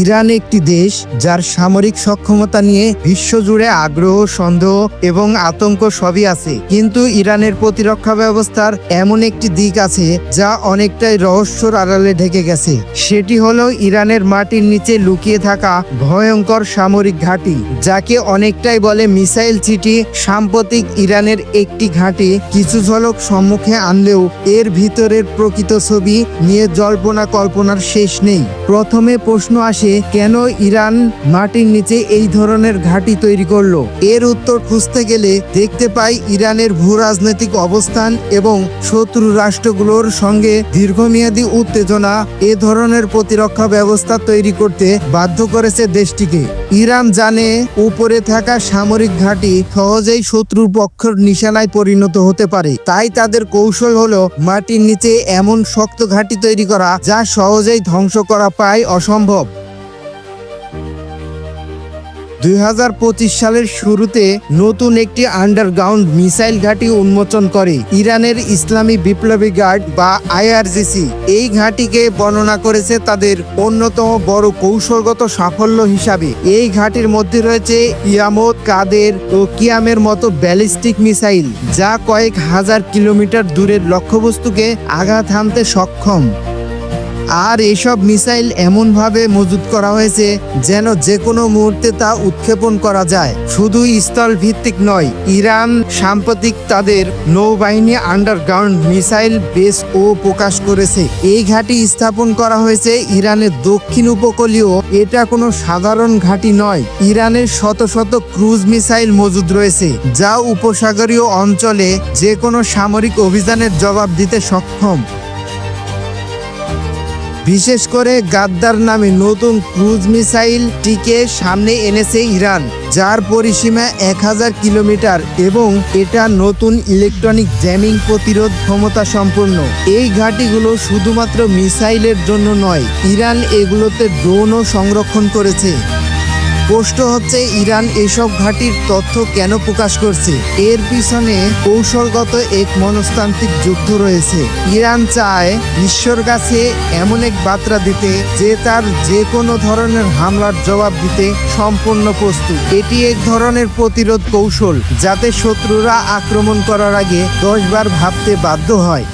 Iran একটি দেশ যার সামরিক সক্ষমতা নিয়ে বিশ্বজুড়ে আগ্রহ, সন্দেহ এবং আতঙ্ক সবই আছে। কিন্তু ইরানের প্রতিরক্ষা ব্যবস্থার এমন একটি দিক আছে যা অনেকটাই রহস্যর আড়ালে ঢেকে গেছে। সেটি হলো ইরানের মাটির নিচে লুকিয়ে থাকা ভয়ঙ্কর সামরিক ঘাঁটি, যাকে অনেকটাই বলে মিসাইল সিটি। সাম্প্রতিক ইরানের একটি ঘাঁটি কিছু ঝলক সম্মুখে আনলেও এর ভিতরের প্রকৃত ছবি নিয়ে জল্পনা কল্পনার শেষ নেই। প্রথমে প্রশ্ন আসে কেন ইরান মাটির নিচে এই ধরনের ঘাঁটি তৈরি করল? এর উত্তর খুঁজতে গেলে দেখতে পাই ইরানের ভূ রাজনৈতিক অবস্থান এবং শত্রু রাষ্ট্রগুলোর সঙ্গে দীর্ঘমেয়াদী উত্তেজনা এ ধরনের প্রতিরক্ষা ব্যবস্থা তৈরি করতে বাধ্য করেছে দেশটিকে। ইরান জানে উপরে থাকা সামরিক ঘাঁটি সহজেই শত্রুর পক্ষের নিশানায় পরিণত হতে পারে। তাই তাদের কৌশল হলো মাটির নিচে এমন শক্ত ঘাঁটি তৈরি করা যা সহজেই ধ্বংস করা প্রায় অসম্ভব। দুই হাজার পঁচিশ সালের শুরুতে নতুন একটি আন্ডারগ্রাউন্ড মিসাইল ঘাঁটি উন্মোচন করে ইরানের ইসলামী বিপ্লবী গার্ড বা আইআরজিসি। এই ঘাঁটিকে বর্ণনা করেছে তাদের অন্যতম বড় কৌশলগত সাফল্য হিসাবে। এই ঘাঁটির মধ্যে রয়েছে ইয়ামত কাদের ও কিয়ামের মতো ব্যালিস্টিক মিসাইল, যা কয়েক হাজার কিলোমিটার দূরের লক্ষ্যবস্তুকে আঘাত হানতে সক্ষম। আর এসব মিসাইল এমনভাবে মজুত করা হয়েছে যেন যে কোনো মুহূর্তে তা উৎক্ষেপণ করা যায়। শুধু স্থল ভিত্তিক নয়, ইরান সাম্প্রতিক তাদের নৌবাহিনী আন্ডারগ্রাউন্ড মিসাইল বেস ও প্রকাশ করেছে। এই ঘাঁটি স্থাপন করা হয়েছে ইরানের দক্ষিণ উপকূলীয়। এটা কোনো সাধারণ ঘাঁটি নয়, ইরানের শত শত ক্রুজ মিসাইল মজুদ রয়েছে, যা উপসাগরীয় অঞ্চলে যে কোনো সামরিক অভিযানের জবাব দিতে সক্ষম। বিশেষ করে গাদ্দার নামে নতুন ক্রুজ মিসাইলটিকে সামনে এনেছে ইরান, যার পরিসীমা এক হাজার কিলোমিটার এবং এটা নতুন ইলেকট্রনিক জ্যামিং প্রতিরোধ ক্ষমতা সম্পন্ন। এই ঘাঁটিগুলো শুধুমাত্র মিসাইলের জন্য নয়, ইরান এগুলোতে ড্রোনও সংরক্ষণ করেছে। প্রশ্ন হচ্ছে, ইরান এসব ঘাঁটির তথ্য কেন প্রকাশ করছে? এর পিছনে কৌশলগত এক মনস্তান্ত্রিক যুদ্ধ রয়েছে। ইরান চায় বিশ্বর কাছে এমন এক বার্তা দিতে, যে তার যে কোনো ধরনের হামলার জবাব দিতে সম্পূর্ণ প্রস্তুত। এটি এক ধরনের প্রতিরোধ কৌশল, যাতে শত্রুরা আক্রমণ করার আগে দশবার ভাবতে বাধ্য হয়।